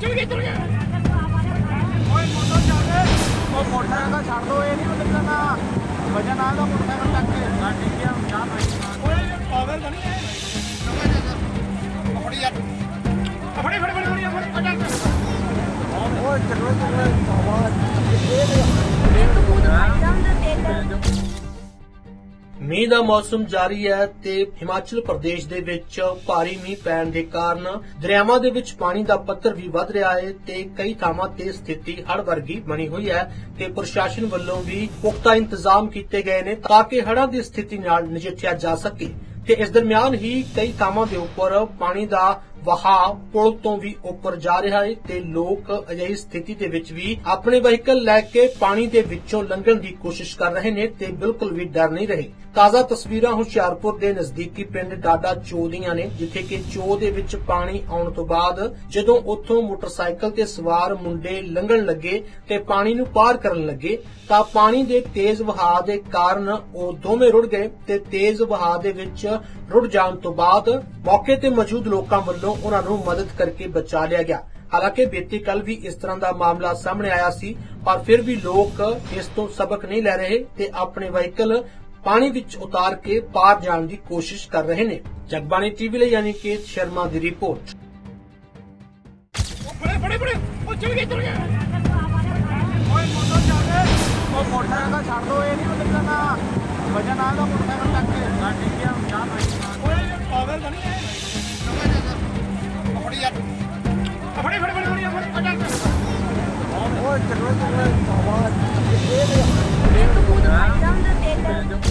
ਚਲ ਗਿਆ ਚਲ ਗਿਆ ਓਏ ਮੋਟਰ ਚੱਲ ਉਹ ਮੋਟਰਸਾਈਕਲ ਛੱਡ ਦੋ ਇਹ ਨਹੀਂ ਨਿਕਲਣਾ ਵਜਨ ਆਗਾ ਮੋਟਰਸਾਈਕਲ ਚੱਕ ਕੇ ਠੀਕ ਹੈ ਚਾਹ ਪਾਈ। ਓਏ ਪਾਗਲ ਬਣੀ ਹੈ। ਫੜੀ ਯਾਰ। ਫੜੇ ਫੜੇ ਫੜੇ ਫੜੇ ਫੜੇ ਓਏ ਚੱਲੋ ਚੱਲੋ ਆਵਾਜ਼ ਇੱਕ ਬੂੰਦ ਵੱਜਦਾ ਹੁੰਦਾ ਤੇਲ। ਮੀਂਹ ਦਾ ਮੌਸਮ ਜਾਰੀ ਹੈ ਤੇ ਹਿਮਾਚਲ ਪ੍ਰਦੇਸ਼ ਦੇ ਵਿੱਚ ਭਾਰੀ ਮੀਂਹ ਪੈਣ ਦੇ ਕਾਰਨ ਦਰਿਆਵਾਂ ਦੇ ਵਿੱਚ ਪਾਣੀ ਦਾ ਪੱਧਰ ਵੀ ਵੱਧ ਰਿਹਾ ਹੈ ਤੇ ਕਈ ਥਾਵਾਂ ਤੇ ਸਥਿਤੀ ਹੜ ਵਰਗੀ ਬਣੀ ਹੋਈ ਹੈ ਤੇ ਪ੍ਰਸ਼ਾਸਨ ਵੱਲੋਂ ਵੀ ਪੁਖਤਾ ਇੰਤਜ਼ਾਮ ਕੀਤੇ ਗਏ ਨੇ ਤਾਂ ਕਿ ਹੜ੍ਹਾਂ ਦੀ ਸਥਿਤੀ ਨਾਲ ਨਜਿੱਠਿਆ ਜਾ ਸਕੇ। ਤੇ ਇਸ ਦਰਮਿਆਨ ਹੀ ਕਈ ਥਾਵਾਂ ਦੇ ਉੱਪਰ ਪਾਣੀ ਦਾ ਵਹਾਅ ਪੁਲ ਤੋਂ ਵੀ ਉੱਪਰ ਜਾ ਰਿਹਾ ਹੈ ਤੇ ਲੋਕ ਅਜਿਹੀ ਸਥਿਤੀ ਦੇ ਵਿੱਚ ਵੀ ਆਪਣੇ ਵਹੀਕਲ ਲੈ ਕੇ ਪਾਣੀ ਦੇ ਵਿੱਚੋਂ ਲੰਘਣ ਦੀ ਕੋਸ਼ਿਸ਼ ਕਰ ਰਹੇ ਨੇ ਤੇ ਬਿਲਕੁਲ ਵੀ ਡਰ ਨਹੀਂ ਰਹੇ। ਤਾਜ਼ਾ ਤਸਵੀਰਾਂ ਹੁਸ਼ਿਆਰਪੁਰ ਦੇ ਨਜ਼ਦੀਕੀ ਪਿੰਡ ਡਾਡਾ ਚੋ ਦੀਆਂ ਨੇ, ਜਿੱਥੇ ਕਿ ਚੋ ਦੇ ਵਿੱਚ ਪਾਣੀ ਆਉਣ ਤੋਂ ਬਾਅਦ ਜਦੋਂ ਉੱਥੋਂ ਮੋਟਰਸਾਈਕਲ ਤੇ ਸਵਾਰ ਮੁੰਡੇ ਲੰਘਣ ਲੱਗੇ ਤੇ ਪਾਣੀ ਨੂੰ ਪਾਰ ਕਰਨ ਲੱਗੇ, ਤਾਂ ਪਾਣੀ ਦੇ ਤੇਜ਼ ਵਹਾਅ ਦੇ ਕਾਰਨ ਉਹ ਦੋਵੇਂ ਰੁੜ ਗਏ ਤੇ ਤੇਜ਼ ਵਹਾਅ ਦੇ ਵਿੱਚ ਰੁੜ ਜਾਣ ਤੋਂ ਬਾਅਦ ਮੌਕੇ ਤੇ ਮੌਜੂਦ ਲੋਕਾਂ ਵੱਲੋਂ ਉਹਨਾਂ ਨੂੰ ਮਦਦ ਕਰਕੇ ਬਚਾ ਲਿਆ ਗਿਆ। ਹਾਲਾਂਕਿ ਬੀਤੀ ਕੱਲ ਵੀ ਇਸ ਤਰ੍ਹਾਂ ਦਾ ਮਾਮਲਾ ਸਾਹਮਣੇ ਆਇਆ ਸੀ ਪਰ ਫਿਰ ਵੀ ਲੋਕ ਇਸ ਤੋਂ ਸਬਕ ਨਹੀਂ ਲੈ ਰਹੇ ਤੇ ਆਪਣੇ ਵਹੀਕਲ ਪਾਣੀ ਵਿੱਚ ਉਤਾਰ ਕੇ ਪਾਰ ਜਾਣ ਦੀ ਕੋਸ਼ਿਸ਼ ਕਰ ਰਹੇ ਨੇ। ਜਗਬਾਣੀ ਟੀਵੀ ਲਈ ਯਾਨੀ ਕਿ ਸ਼ਰਮਾ ਦੀ ਰਿਪੋਰਟ। ਫੜੇ ਫੜੇ ਫੜੇ। ਉਹ ਚਲ ਗਿਆ ਚਲ ਗਿਆ ਓਏ ਮੋਟਰ ਚੱਲ ਉਹ ਮੋਟਰਸਾਈਕਲ ਛੱਡ ਦੋ ਇਹ ਨਹੀਂ ਨਿਕਲਣਾ ਵਜਨ ਆਗਾ ਮੋਟਰਸਾਈਕਲ ਚੱਕ ਕੇ ਹਾਂ ਠੀਕ ਚਾਹ ਪਾਈ ਓਏ ਪਾਗਲ ਬਣੀ ਹੈ। ਫੜੀ ਯਾਰ। ਫੜੇ ਫੜੇ ਫੜੇ ਫੜੇ ਫੜੇ ਓਏ ਚੱਲੋ ਚੱਲੋ ਆਵਾਜ਼। ਇੱਕ ਬੂੰਦ ਵੱਜਦਾ ਹੁੰਦਾ ਤੇਲ।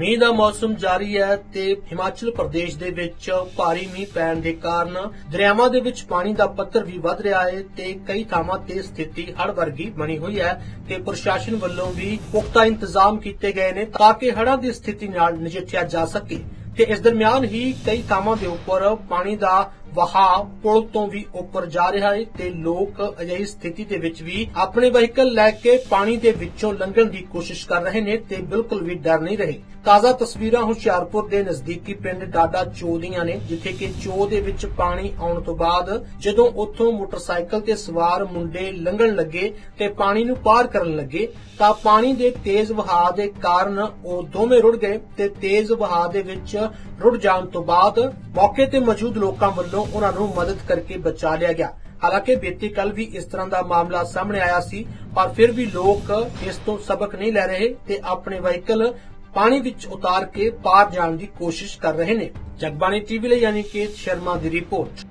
ਮੀਂਹ ਦਾ ਮੌਸਮ ਜਾਰੀ ਹੈ ਤੇ ਹਿਮਾਚਲ ਪ੍ਰਦੇਸ਼ ਦੇ ਵਿੱਚ ਭਾਰੀ ਮੀਂਹ ਪੈਣ ਦੇ ਕਾਰਨ ਦਰਿਆਵਾਂ ਦੇ ਵਿੱਚ ਪਾਣੀ ਦਾ ਪੱਧਰ ਵੀ ਵੱਧ ਰਿਹਾ ਹੈ ਤੇ ਕਈ ਥਾਵਾਂ ਤੇ ਸਥਿਤੀ ਹੜ ਵਰਗੀ ਬਣੀ ਹੋਈ ਹੈ ਤੇ ਪ੍ਰਸ਼ਾਸਨ ਵੱਲੋਂ ਵੀ ਪੁਖਤਾ ਇੰਤਜ਼ਾਮ ਕੀਤੇ ਗਏ ਨੇ ਤਾਂ ਕਿ ਹੜ੍ਹਾਂ ਦੀ ਸਥਿਤੀ ਨਾਲ ਨਜਿੱਠਿਆ ਜਾ ਸਕੇ। ਤੇ ਇਸ ਦਰਮਿਆਨ ਹੀ ਕਈ ਥਾਵਾਂ ਦੇ ਉੱਪਰ ਪਾਣੀ ਦਾ ਵਹਾਅ ਪੁਲ ਤੋਂ ਵੀ ਉੱਪਰ ਜਾ ਰਿਹਾ ਹੈ ਤੇ ਲੋਕ ਅਜਿਹੀ ਸਥਿਤੀ ਦੇ ਵਿੱਚ ਵੀ ਆਪਣੇ ਵਹੀਕਲ ਲੈ ਕੇ ਪਾਣੀ ਦੇ ਵਿੱਚੋਂ ਲੰਘਣ ਦੀ ਕੋਸ਼ਿਸ਼ ਕਰ ਰਹੇ ਨੇ ਤੇ ਬਿਲਕੁਲ ਵੀ ਡਰ ਨਹੀਂ ਰਹੇ। ਤਾਜ਼ਾ ਤਸਵੀਰਾਂ ਹੁਸ਼ਿਆਰਪੁਰ ਦੇ ਨਜ਼ਦੀਕੀ ਪਿੰਡ ਡਾਡਾ ਚੋ ਦੀਆਂ ਨੇ, ਜਿੱਥੇ ਕਿ ਚੋ ਦੇ ਵਿੱਚ ਪਾਣੀ ਆਉਣ ਤੋਂ ਬਾਅਦ ਜਦੋਂ ਉੱਥੋਂ ਮੋਟਰਸਾਈਕਲ ਤੇ ਸਵਾਰ ਮੁੰਡੇ ਲੰਘਣ ਲੱਗੇ ਤੇ ਪਾਣੀ ਨੂੰ ਪਾਰ ਕਰਨ ਲੱਗੇ, ਤਾਂ ਪਾਣੀ ਦੇ ਤੇਜ਼ ਵਹਾਅ ਦੇ ਕਾਰਨ ਉਹ ਦੋਵੇਂ ਰੁੜ ਗਏ ਤੇ ਤੇਜ਼ ਵਹਾਅ ਦੇ ਵਿੱਚ ਰੁੜ ਜਾਣ ਤੋਂ ਬਾਅਦ ਮੌਕੇ ਤੇ ਮੌਜੂਦ ਲੋਕਾਂ ਵੱਲੋਂ ਉਹਨਾਂ ਨੂੰ ਮਦਦ ਕਰਕੇ ਬਚਾ ਲਿਆ ਗਿਆ। ਹਾਲਾਂਕਿ ਬੀਤੀ ਕੱਲ ਵੀ ਇਸ ਤਰ੍ਹਾਂ ਦਾ ਮਾਮਲਾ ਸਾਹਮਣੇ ਆਇਆ ਸੀ, ਪਰ ਫਿਰ ਵੀ ਲੋਕ ਇਸ ਤੋਂ ਸਬਕ ਨਹੀਂ ਲੈ ਰਹੇ ਤੇ ਆਪਣੇ ਵਹੀਕਲ ਪਾਣੀ ਵਿੱਚ ਉਤਾਰ ਕੇ ਪਾਰ ਜਾਣ ਦੀ ਕੋਸ਼ਿਸ਼ ਕਰ ਰਹੇ ਨੇ। ਜਗਬਾਣੀ ਟੀਵੀ ਲਈ ਯਾਨੀ ਕਿ ਸ਼ਰਮਾ ਦੀ ਰਿਪੋਰਟ।